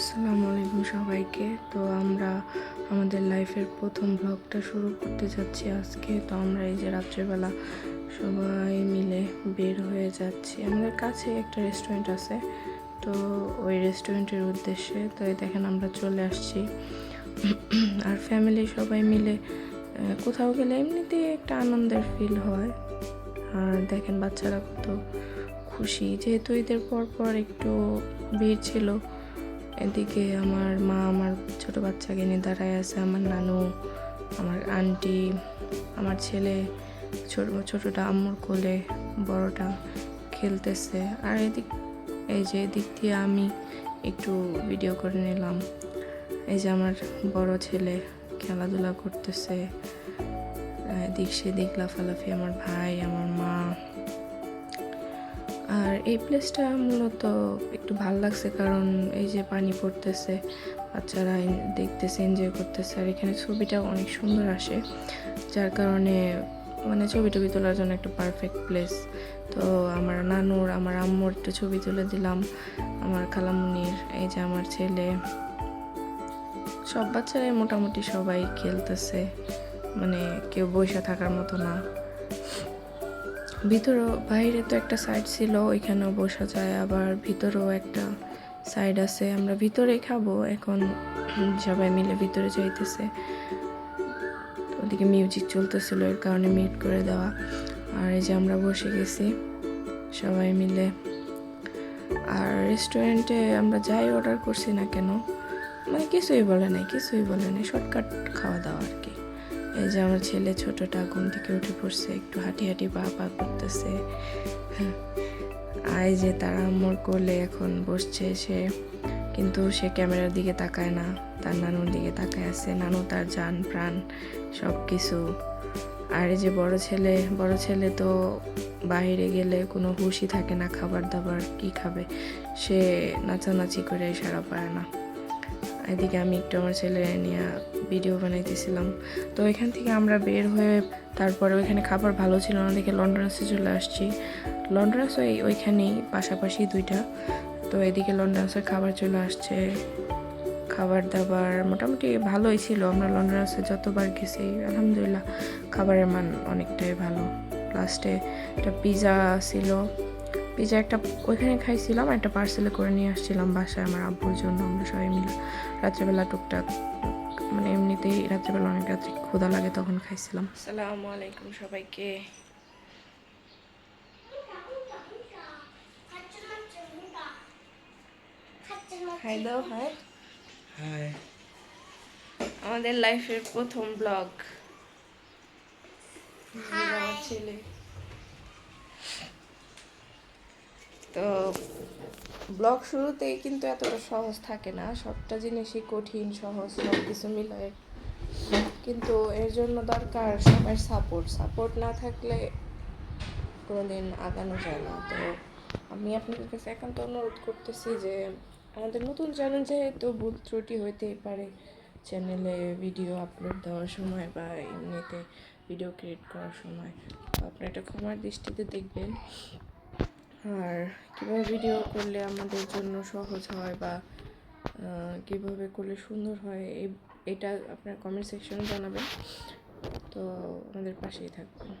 আসসালামু আলাইকুম সবাইকে। তো আমরা আমাদের লাইফের প্রথম ব্লগটা শুরু করতে যাচ্ছি আজকে। তো আমরা এই যে রাত্রেবেলা সবাই মিলে বের হয়ে যাচ্ছি। আমাদের কাছে একটা রেস্টুরেন্ট আছে। তো ওই রেস্টুরেন্টের উদ্দেশ্যে তো এই দেখেন আমরা চলে আসছি। আর ফ্যামিলি সবাই মিলে কোথাও গেলে এমনিতেই একটা আনন্দের ফিল হয়। আর দেখেন বাচ্চারা কত খুশি। যেহেতু ঈদের পর পর একটু ভিড় ছিল এদিকে আমার মা, আমার ছোট বাচ্চাকে নিয়ে দাঁড়ায় আছে, আমার নানু, আমার আন্টি, আমার ছেলে, ছোট, ছোটটা আম্মুর কোলে, বড়টা খেলতেছে। আর এদিক, এই যে এদিক দিয়ে আমি একটু ভিডিও করে নিলাম। এই যে আমার বড় ছেলে খেলাধুলা করতেছে। এদিক সেদিক লাফালাফি, আমার ভাই, আমার মা আর এই প্লেসটা মূলত একটু ভালো লাগছে কারণ এই যে পানি পড়তেছে, বাচ্চারা দেখতেছে এনজয় করতেছে, আর এখানে ছবিটা অনেক সুন্দর আসে। যার কারণে মানে ছবি টবি তোলার জন্য একটা পারফেক্ট প্লেস তো আমার নানুর, আমার আম্মুর একটু ছবি তুলে দিলাম। আমার খালামুনির, এই যে আমার ছেলে। সব বাচ্চারাই মোটামুটি সবাই খেলতেছে। মানে কেউ বসে থাকার মতো না। ভিতরেও, বাইরে তো একটা সাইড ছিল, ওইখানেও বসা যায়, আবার ভিতরেও একটা সাইড আছে। আমরা ভিতরে খাব, এখন সবাই মিলে ভিতরে যাইতেছে। ওদিকে মিউজিক চলতেছিল, এর কারণে মিট করে দেওয়া। আর এই যে আমরা বসে গেছি, সবাই মিলে। আর রেস্টুরেন্টে আমরা যাই অর্ডার করছি না কেন মানে কিছুই বলে নাই, কিছুই বলে নাই শর্টকাট খাওয়া দাওয়া আর কি। এই যে আমার ছেলে ছোটটা ঘুম থেকে উঠে পড়ছে, একটু হাঁটি হাঁটি পা পা করতেছে। আয় যে তারা মোর কোলে এখন বসছে সে, কিন্তু সে ক্যামেরার দিকে তাকায় না, তার নানুর দিকে তাকায় আছে। নানু তার যান প্রাণ সব কিছু আর এই যে বড় ছেলে বড় ছেলে তো বাইরে গেলে কোনো হুশই থাকে না, খাবার দাবার কি খাবে? সে নাচানাচি করে সারা পায় না। এদিকে আমি একটু আমার ছেলে নিয়ে ভিডিও বানাইতেছিলাম। তো এখান থেকে আমরা বের হয়ে তারপরে ওইখানে খাবার ভালো ছিল না দেখে লন্ডনাসে চলে আসছি। লন্ডনাস ওই ওইখানেই পাশাপাশি দুইটা। তো এদিকে লন্ডনাসের খাবার চলে আসছে। খাবার দাবার মোটামুটি ভালোই ছিল। আমরা লন্ডনাসে যতবার গেছি, আলহামদুলিল্লাহ, খাবারের মান অনেকটাই ভালো। লাস্টে একটা পিৎজা ছিল। পিৎজা একটা ওইখানে খাইছিলাম একটা পার্সেলে করে নিয়ে আসছিলাম বাসায় আমার আব্বুর জন্য আমরা সবাই মিলে। রাত্রেবেলা টুকটাক মানে এমনিতেই রাত্রেবেলা অনেক রাত্রে ক্ষুধা লাগে তখন খাইছিলাম। আসসালামু আলাইকুম সবাইকে। হাই দাও হাই। হাই। আমাদের লাইফের প্রথম ব্লগ। ছেলে। তো ব্লগ শুরুতেই কিন্তু এতটা সহজ থাকে না। সবটা জিনিসই কঠিন, সহজ সব কিছু মিলায়। কিন্তু এর জন্য দরকার সবার সাপোর্ট সাপোর্ট না থাকলে কোনোদিন আগানো যায় না। তো আমি আপনাদের কাছে একান্ত অনুরোধ করতেছি যে, আমাদের নতুন চ্যানেল যেহেতু ভুল ত্রুটি হইতেই পারে চ্যানেলে ভিডিও আপলোড দেওয়ার সময় বা এমনিতে ভিডিও ক্রিয়েট করার সময়, তো আপনি এটা ক্ষমার দৃষ্টিতে দেখবেন। আর কীভাবে ভিডিও করলে আমাদের জন্য সহজ হয় বা কীভাবে করলে সুন্দর হয় এটা আপনার কমেন্ট সেকশনে জানাবেন। তো আমাদের পাশেই থাকবেন।